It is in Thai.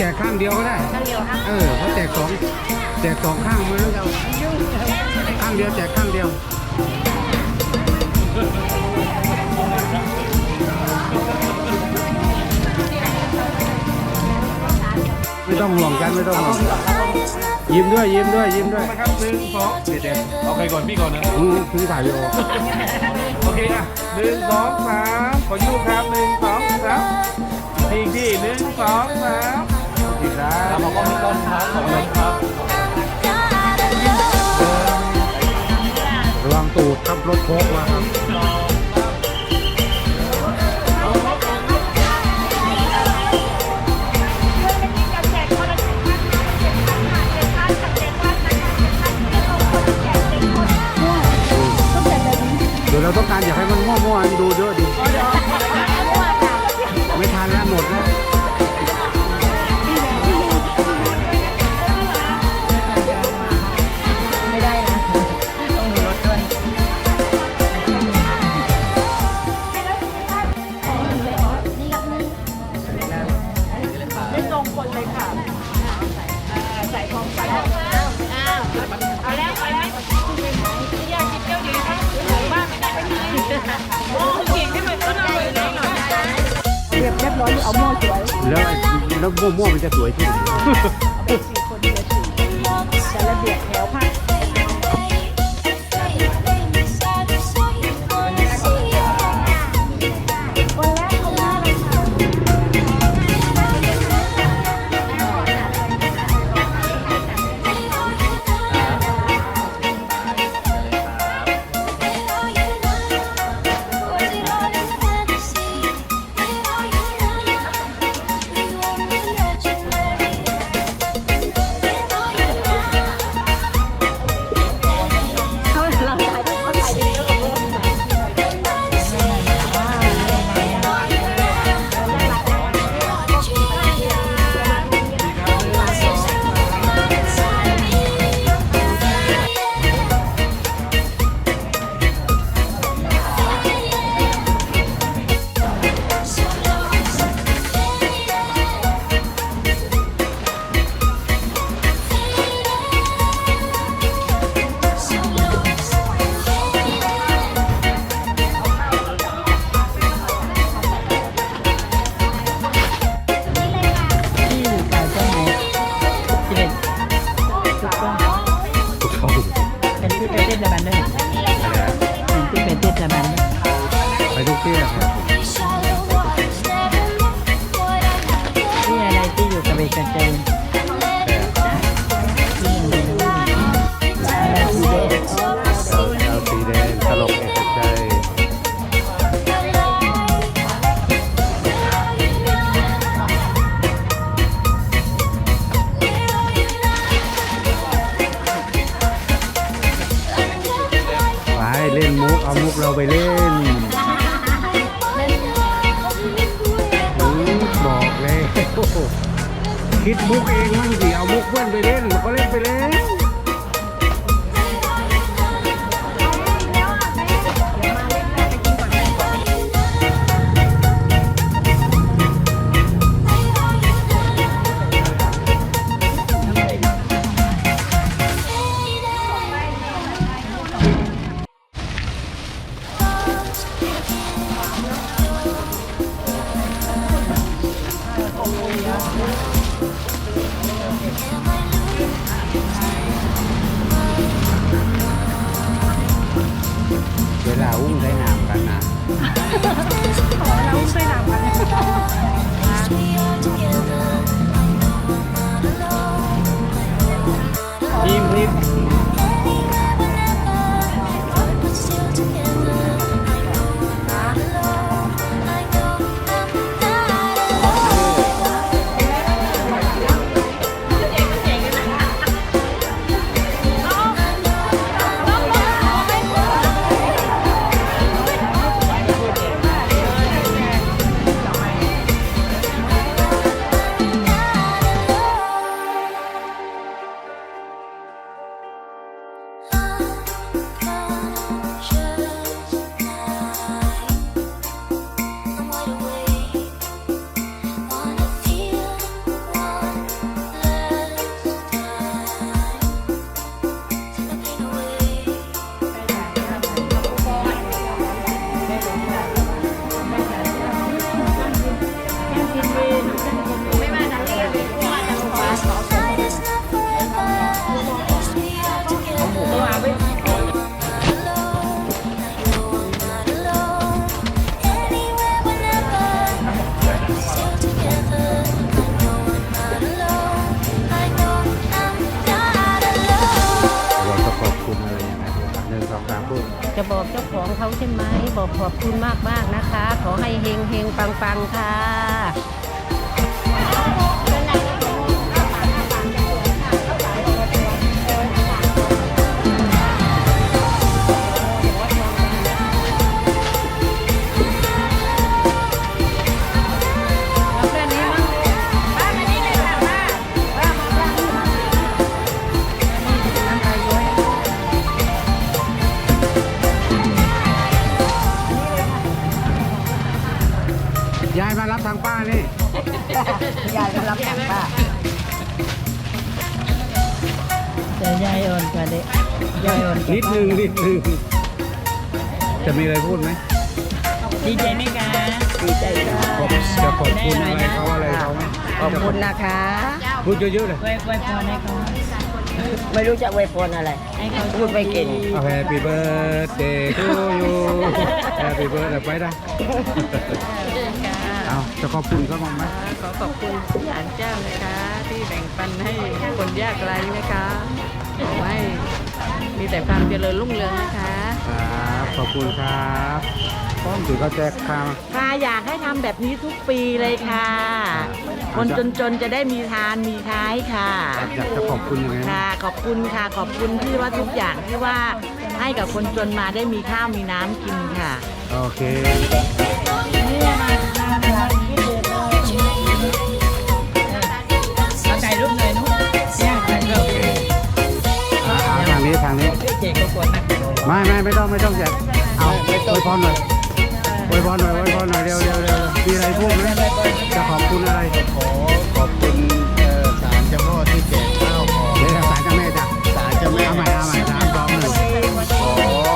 ถุงแจกข้างเดียวก็ได้ ข้างเดียวครับเออเขาแจกสองแจกสองข้างมาแล้วข้างเดียวแจกข้างเดียวไม่ต้องห่วงกันไม่ต้องห่วงยิ้มด้วยยิ้มด้วยยิ้มด้วยนะครับหนึ่งสองเดี๋ยวเดี๋ยวเอาใครก่อนพี่ก่อนนะอืมคือถ่ายวิดีโอโอเคอะหนึ่งสองสามขอยูครับหนึ่งสองสามอีกทีหนึ่งสองสามโอเคครับขอบคุณต้นครับขอบคุณครับ ระวังตูดครับรถโค้กมาครับเดี๋ยวเราต้องการอยากให้มันมั่วๆดูเยอะ คนเลยค่ะใส่ของไปแล้วอ้าวเอาแล้วไปไหมอยากกินเกี๊ยวดีนะหรือว่าไม่ได้ไปกินโอ้เก่งที่มันก็น่าเลยนะเรียบเรียบร้อยเอาหม้อสวยแล้วแล้วม่วๆมันจะสวยที่ไหนสี่คนเดียวสี่จะระเบียบแถวผ้า ไปเล่นมุกเอามุกเราไปเล่น คิดมุกเองมั่งสิเอามุกเพื่อนไปเล่นก็เล่นไปเล่น ลาอุ้มได้นามกันนะเราเคยทำกันทีมทีม จะบอกเจ้าของเขาใช่ไหมบอกขอบคุณมากมากๆนะคะ ขอให้เฮงเฮงปังปังๆค่ะ ยายมารับทางป้านี่ ยายมารับทางป้าแต่ยายอ่อนกว่าเด็กยายอ่อนกว่านิดนึงนิดนึงจะมีอะไรพูดไหมดีใจไหมคะดีใจค่ะขอบจะขอบคุณอะไรเขาอะไรเขาไหมขอบคุณนะคะพูดเยอะๆเลยไว้ไว้พรให้เขาไม่รู้จะอวยพรอะไรให้เขาพูดไม่เก่งเอา Happy birthday to you Happy birthday ไปได้เอา จะขอบคุณเขาบ้างไหมขอขอบคุณศาลเจ้านะคะ ที่แบ่งปันให้คนยากไร้นะคะขอให้มีแต่ความเจริญรุ่งเรืองนะคะครับขอบคุณครับป้อมถือเขาแจกข้าวค่ะอยากให้ทำแบบนี้ทุกปีเลยค่ะ คนจนๆจะได้มีทานมีท้ายค่ะ อยากจะขอบคุณยังไงค่ะ ขอบคุณค่ะ ขอบคุณที่ว่าทุกอย่างที่ว่าให้กับคนจนมาได้มีข้าวมีน้ำกินค่ะ โอเคางนี้ทางนี้ เก่งก็ควนะไม่ไม่ไม่ต้องไม่ต้องแจกเอาโวยพรหน่อยโวยพรหน่อยโวยพรหน่อยเร็วเร็วเร็วมีอะไรพูดไหมจะขอบคุณอะไรขอขอบคุณเศาลเจ้าพ่อที่แจกข้าวของเดี๋สารเจ้าแม่จ้ะศาลเจ้าแม่เอาใหม่เอาใหม่สามสองหนึ่งขอ